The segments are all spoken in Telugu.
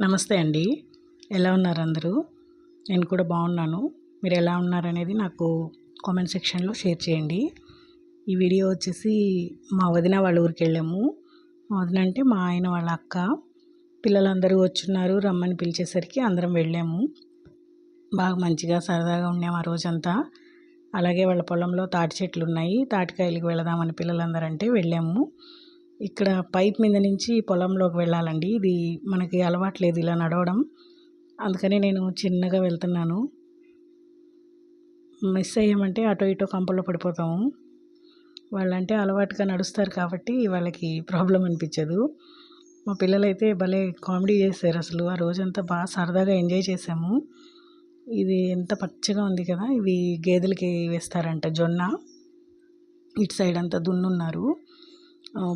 నమస్తే అండి. ఎలా ఉన్నారు అందరూ? నేను కూడా బాగున్నాను. మీరు ఎలా ఉన్నారనేది నాకు కామెంట్ సెక్షన్లో షేర్ చేయండి. ఈ వీడియో వచ్చేసి మా వదిన వాళ్ళ ఊరికి వెళ్ళాము. మా వదిన అంటే మా ఆయన వాళ్ళ అక్క. పిల్లలందరూ వచ్చున్నారు రమ్మని పిలిచేసరికి అందరం వెళ్ళాము. బాగా మంచిగా సరదాగా ఉన్నాము ఆ రోజంతా. అలాగే వాళ్ళ పొలంలో తాటి చెట్లు ఉన్నాయి తాటికాయలకు వెళదామని పిల్లలందరూ అంటే వెళ్ళాము. ఇక్కడ పైప్ మీద నుంచి పొలంలోకి వెళ్ళాలండి. ఇది మనకి అలవాట్లేదు ఇలా నడవడం. అందుకని నేను చిన్నగా వెళ్తున్నాను. మిస్ అయ్యామంటే అటో ఇటో కంపల్లో పడిపోతాము. వాళ్ళంటే అలవాటుగా నడుస్తారు కాబట్టి వాళ్ళకి ప్రాబ్లం అనిపించదు. మా పిల్లలైతే భలే కామెడీ చేశారు అసలు. ఆ రోజంతా బాగా సరదాగా ఎంజాయ్ చేసాము ఇది ఎంత పచ్చగా ఉంది కదా. ఇవి గేదెలకి వేస్తారంట జొన్న. ఇటు సైడ్ అంతా దున్నున్నారు.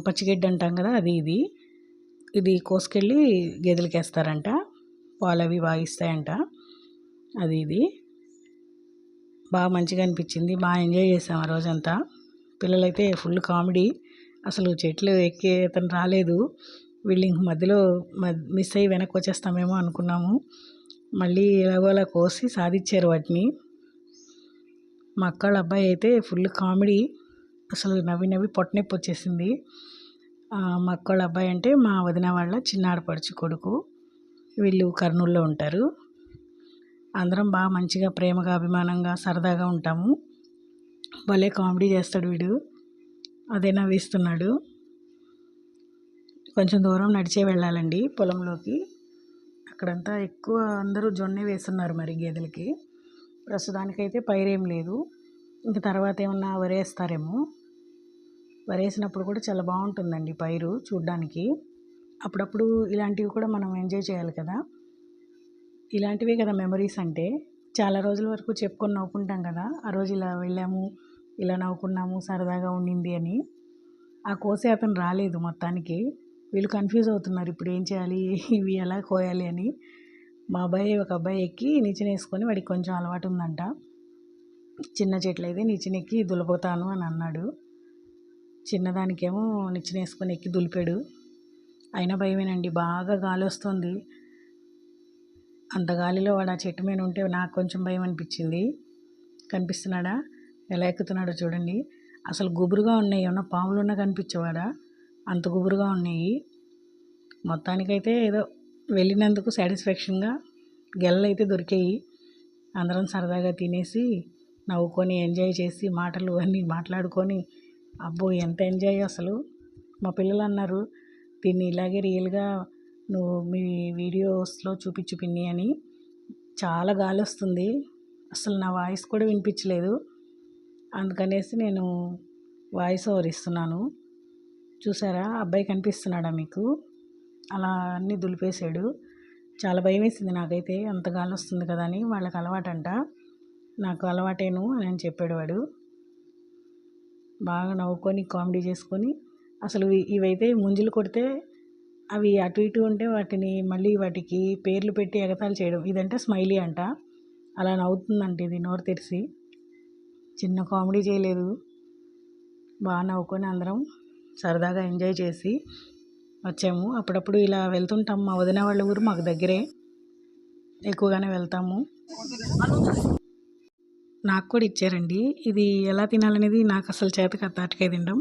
పచ్చిగడ్డి అంటాం కదా అది ఇది. ఇది కోసుకెళ్ళి గేదెలకి వేస్తారంట పాలు అవి బాగా ఇస్తాయంట అది ఇది. బాగా మంచిగా అనిపించింది. బాగా ఎంజాయ్ చేసాం ఆ రోజంతా. పిల్లలైతే ఫుల్ కామెడీ. అసలు చెట్లు ఎక్కే అతను రాలేదు. వీళ్ళు ఇంక మధ్యలో మిస్ అయ్యి వెనక్కి వచ్చేస్తామేమో అనుకున్నాము. మళ్ళీ ఎలాగోలా కోసి సాధించారు వాటిని. మా అక్కళ్ళ అబ్బాయి అయితే ఫుల్ కామెడీ. అసలు నవ్వి నవ్వి పొట్టనొప్పి వచ్చేసింది. మా అక్కోళ్ళ అబ్బాయి అంటే మా వదిన వాళ్ళ చిన్న ఆడపడుచు కొడుకు. వీళ్ళు కర్నూలులో ఉంటారు. అందరం బాగా మంచిగా ప్రేమగా అభిమానంగా సరదాగా ఉంటాము. భలే కామెడీ చేస్తాడు వీడు. అదే నవ్విస్తున్నాడు. కొంచెం దూరం నడిచే వెళ్ళాలండి పొలంలోకి. అక్కడంతా ఎక్కువ అందరూ జొన్నే వేస్తున్నారు మరి గేదెలకి. ప్రస్తుతానికైతే పైరేం లేదు. ఇంక తర్వాత ఏమన్నా వరేస్తారేమో. వరేసినప్పుడు కూడా చాలా బాగుంటుందండి పైరు చూడ్డానికి. అప్పుడప్పుడు ఇలాంటివి కూడా మనం ఎంజాయ్ చేయాలి కదా. ఇలాంటివే కదా మెమరీస్ అంటే. చాలా రోజుల వరకు చెప్పుకొని నవ్వుకుంటాం కదా. ఆ రోజు ఇలా వెళ్ళాము ఇలా నవ్వుకున్నాము సరదాగా ఉండింది అని. ఆ కోసే అతను రాలేదు మొత్తానికి. వీళ్ళు కన్ఫ్యూజ్ అవుతున్నారు ఇప్పుడు ఏం చేయాలి ఇవి ఎలా కోయాలి అని. మా అబ్బాయి ఒక అబ్బాయి ఎక్కి నిచ్చినేసుకొని వాడికి కొంచెం అలవాటు ఉందంట. చిన్న చెట్లు అయితే నిచ్చినెక్కి దులపోతాను అని అన్నాడు. చిన్నదానికేమో నిచ్చినేసుకొని ఎక్కి దులిపాడు. అయినా భయమేనండి బాగా గాలి వస్తుంది అంత గాలిలో వాడు ఆ చెట్టు మీద ఉంటే నాకు కొంచెం భయం అనిపించింది కనిపిస్తున్నాడా? ఎలా ఎక్కుతున్నాడో చూడండి. అసలు గుబురుగా ఉన్నాయి ఏమన్నా పాములు ఉన్నా కనిపించేవాడా? అంత గుబురుగా ఉన్నాయి. మొత్తానికైతే ఏదో వెళ్ళినందుకు సాటిస్ఫాక్షన్గా గెల్లైతే అయితే దొరికాయి. అందరం సరదాగా తినేసి నవ్వుకొని ఎంజాయ్ చేసి మాటలు అన్నీ మాట్లాడుకొని అబ్బో ఎంత ఎంజాయ్ అసలు. మా పిల్లలు అన్నారు దీన్ని ఇలాగే రియల్గా నువ్వు మీ వీడియోస్లో చూపించు పిన్ని అని. చాలా గాలి వస్తుంది అసలు నా వాయిస్ కూడా వినిపించలేదు. అందుకనేసి నేను వాయిస్ ఓవర్ ఇస్తున్నాను. చూసారా? అబ్బాయి కనిపిస్తున్నాడా మీకు? అలా అన్ని దులిపేశాడు. చాలా భయం వేసింది నాకైతే. అంత గాలి వస్తుంది కదా అని వాళ్ళకి అలవాటంట. నాకు అలవాటేను అని చెప్పాడు వాడు. బాగా నవ్వుకొని కామెడీ చేసుకొని అసలు ఇవైతే ముంజులు కొడితే అవి అటు ఇటు ఉంటే వాటిని మళ్ళీ వాటికి పేర్లు పెట్టి ఎగతాలు చేయడం. ఇదంటే స్మైలీ అంట. అలా నవ్వుతుందంట ఇది నోరు తెరిచి చిన్న కామెడీ చేయలేదు. బాగా నవ్వుకొని అందరం సరదాగా ఎంజాయ్ చేసి వచ్చాము. అప్పుడప్పుడు ఇలా వెళ్తుంటాం. మా వదిన వాళ్ళ ఊరు మాకు దగ్గరే. ఎక్కువగానే వెళ్తాము. నాకు కూడా ఇచ్చారండి. ఇది ఎలా తినాలనేది నాకు అసలు చేతకి తాటికాయ తినడం.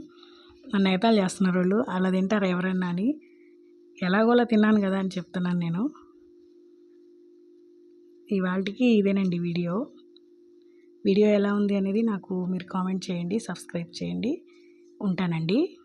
నన్ను నేతాలు చేస్తున్నారు వాళ్ళు. అలా తింటారు ఎవరైనా అని. ఎలాగోలా తిన్నాను కదా అని చెప్తున్నాను నేను. ఇవాళకి ఇదేనండి వీడియో. వీడియో ఎలా ఉంది అనేది నాకు మీరు కామెంట్ చేయండి సబ్స్క్రైబ్ చేయండి. ఉంటానండి.